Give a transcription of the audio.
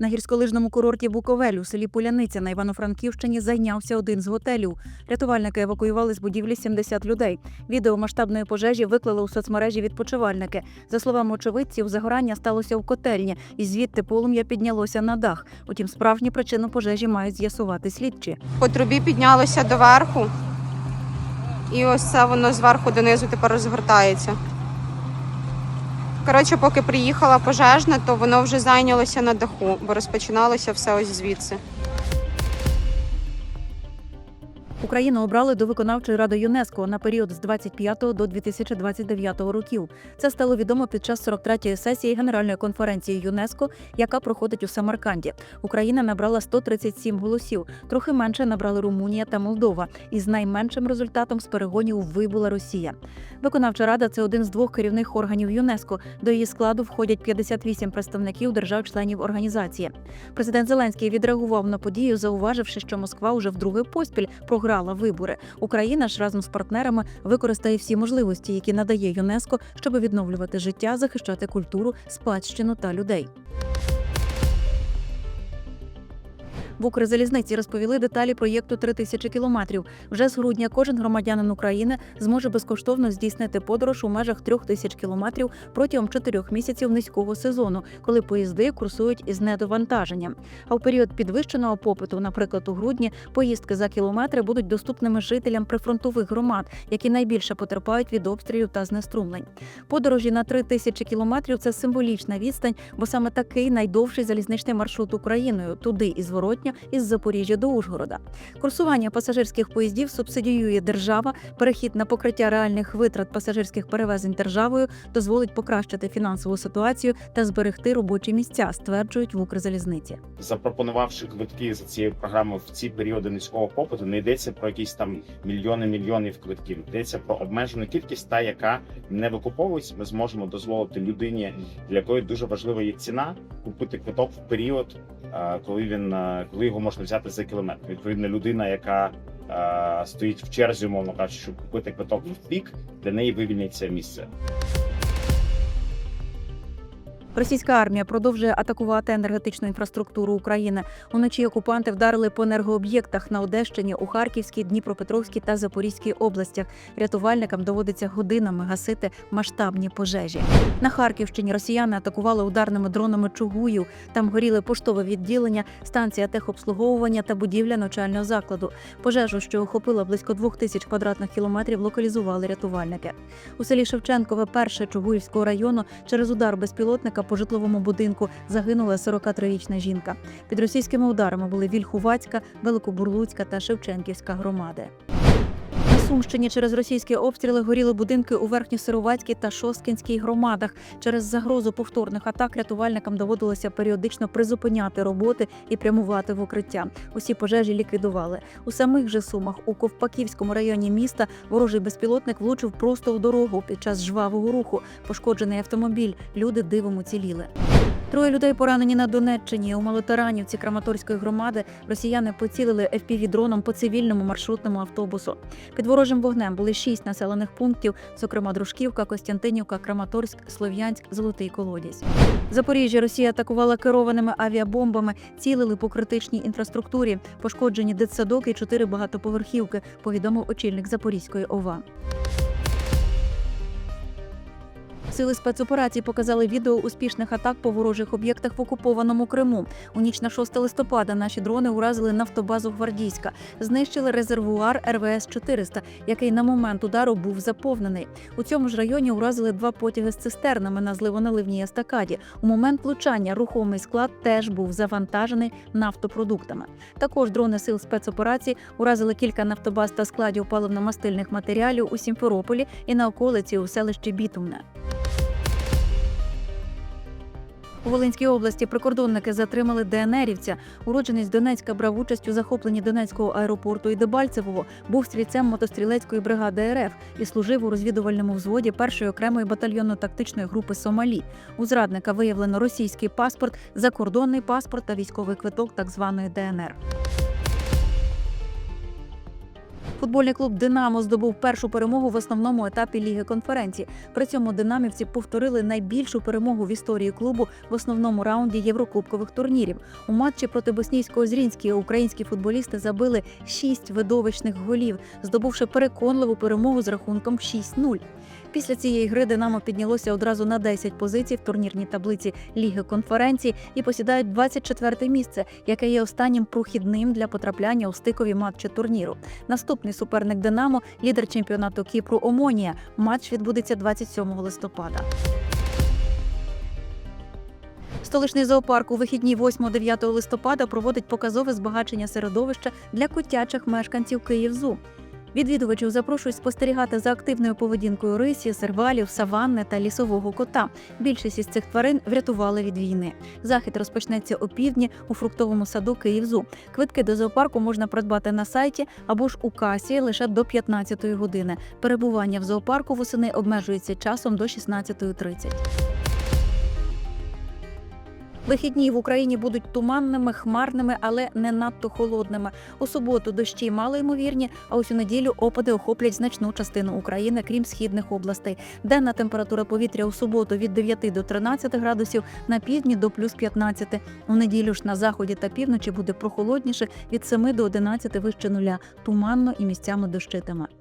На гірськолижному курорті Буковель у селі Поляниця на Івано-Франківщині зайнявся один з готелів. Рятувальники евакуювали з будівлі 70 людей. Відео масштабної пожежі виклали у соцмережі відпочивальники. За словами очевидців, загорання сталося в котельні, і звідти полум'я піднялося на дах. Утім, справжню причину пожежі мають з'ясувати слідчі. По трубі піднялося доверху. І ось це воно зверху донизу тепер розгортається. Коротше, поки приїхала пожежна, то воно вже зайнялося на даху, бо розпочиналося все ось звідси. Україну обрали до виконавчої ради ЮНЕСКО на період з 25 до 2029 років. Це стало відомо під час 43-ї сесії Генеральної конференції ЮНЕСКО, яка проходить у Самарканді. Україна набрала 137 голосів. Трохи менше набрали Румунія та Молдова. І з найменшим результатом з перегонів вибула Росія. Виконавча рада це один з двох керівних органів ЮНЕСКО. До її складу входять 58 представників держав-членів організації. Президент Зеленський відреагував на подію, зауваживши, що Москва уже вдруге поспіль програла вибори. Україна ж разом з партнерами використає всі можливості, які надає ЮНЕСКО, щоб відновлювати життя, захищати культуру, спадщину та людей. В Укрзалізниці розповіли деталі проєкту «3 тисячі кілометрів. Вже з грудня кожен громадянин України зможе безкоштовно здійснити подорож у межах трьох тисяч кілометрів протягом чотирьох місяців низького сезону, коли поїзди курсують із недовантаженням. А в період підвищеного попиту, наприклад, у грудні, поїздки за кілометри будуть доступними жителям прифронтових громад, які найбільше потерпають від обстрілів та знеструмлень. Подорожі на 3 тисячі кілометрів це символічна відстань, бо саме такий найдовший залізничний маршрут Україною туди і зворотня із Запоріжжя до Ужгорода. Курсування пасажирських поїздів субсидіює держава. Перехід на покриття реальних витрат пасажирських перевезень державою дозволить покращити фінансову ситуацію та зберегти робочі місця, стверджують в Укрзалізниці. запропонувавши квитки за цією програмою в ці періоди низького попиту, не йдеться про якісь там мільйони мільйонів квитків. Йдеться про обмежену кількість, та яка не викуповується. Ми зможемо дозволити людині, для якої дуже важлива є ціна, купити квиток в період, коли він е, коли його можна взяти за кілометр. Відповідно, людина, яка е, стоїть в черзі, умовно кажучи, щоб купити квиток в пік, для неї вивільниться місце. Російська армія продовжує атакувати енергетичну інфраструктуру України. Уночі окупанти вдарили по енергооб'єктах на Одещині, у Харківській, Дніпропетровській та Запорізькій областях. Рятувальникам доводиться годинами гасити масштабні пожежі. На Харківщині росіяни атакували ударними дронами Чугую. Там горіли поштове відділення, станція техобслуговування та будівля навчального закладу. Пожежу, що охопила близько двох тисяч квадратних кілометрів, локалізували рятувальники. У селі Шевченкове, перше Чугуївського району, через удар безпілотника по житловому будинку загинула 43-річна жінка. Під російськими ударами були Вільхувацька, Великобурлуцька та Шевченківська громади. Сумщині через російські обстріли горіли будинки у Верхньосировацькій та Шосткінській громадах. Через загрозу повторних атак рятувальникам доводилося періодично призупиняти роботи і прямувати в укриття. Усі пожежі ліквідували. У самих же сумах у Ковпаківському районі міста ворожий безпілотник влучив просто у дорогу під час жвавого руху. Пошкоджений автомобіль. Люди дивом уціліли. Троє людей поранені на Донеччині. У Малотаранівці Краматорської громади росіяни поцілили FPV-дроном по цивільному маршрутному автобусу. Під ворожим вогнем були шість населених пунктів, зокрема Дружківка, Костянтинівка, Краматорськ, Слов'янськ, Золотий Колодязь. Запоріжжя Росія атакувала керованими авіабомбами, цілили по критичній інфраструктурі, пошкоджені дитсадок і чотири багатоповерхівки, повідомив очільник Запорізької ОВА. Сили спецоперацій показали відео успішних атак по ворожих об'єктах в окупованому Криму. У ніч на 6 листопада наші дрони уразили нафтобазу Гвардійська, знищили резервуар РВС 400 який на момент удару був заповнений. У цьому ж районі уразили два потяги з цистернами на зливоналивній естакаді. У момент влучання рухомий склад теж був завантажений нафтопродуктами. Також дрони сил спецоперацій уразили кілька нафтобаз та складів паливно-мастильних матеріалів у Сімферополі і на околиці у селищі Бітумне. У Волинській області прикордонники затримали ДНРівця. Уродженець Донецька брав участь у захопленні Донецького аеропорту і Дебальцевого, був стрільцем мотострілецької бригади РФ і служив у розвідувальному взводі першої окремої батальйонно-тактичної групи Сомалі. У зрадника виявлено російський паспорт, закордонний паспорт та військовий квиток так званої ДНР. Футбольний клуб Динамо здобув першу перемогу в основному етапі Ліги конференції. При цьому динамівці повторили найбільшу перемогу в історії клубу в основному раунді єврокубкових турнірів. У матчі проти боснійського зрінського українські футболісти забили шість видовищних голів, здобувши переконливу перемогу з рахунком 6-0. Після цієї гри Динамо піднялося одразу на 10 позицій в турнірній таблиці Ліги конференції і посідають 24 місце, яке є останнім прохідним для потрапляння у стикові матчі турніру. Наступний суперник Динамо лідер чемпіонату Кіпру Омонія. Матч відбудеться 27 листопада. Столичний зоопарк у вихідні 8-9 листопада проводить показове збагачення середовища для котячих мешканців Київзу. Відвідувачів запрошують спостерігати за активною поведінкою рисі, сервалів, саванни та лісового кота. Більшість із цих тварин врятували від війни. Захід розпочнеться опівдні у фруктовому саду Київзу. Квитки до зоопарку можна придбати на сайті або ж у касі лише до 15-ї години. Перебування в зоопарку восени обмежується часом до 16.30. Вихідні в Україні будуть туманними, хмарними, але не надто холодними. У суботу дощі малоймовірні, а ось у неділю опади охоплять значну частину України, крім східних областей. Денна температура повітря у суботу від 9 до 13 градусів, на півдні до плюс 15. У неділю ж на заході та півночі буде прохолодніше від 7 до 11 вище нуля, туманно і місцями дощитиме.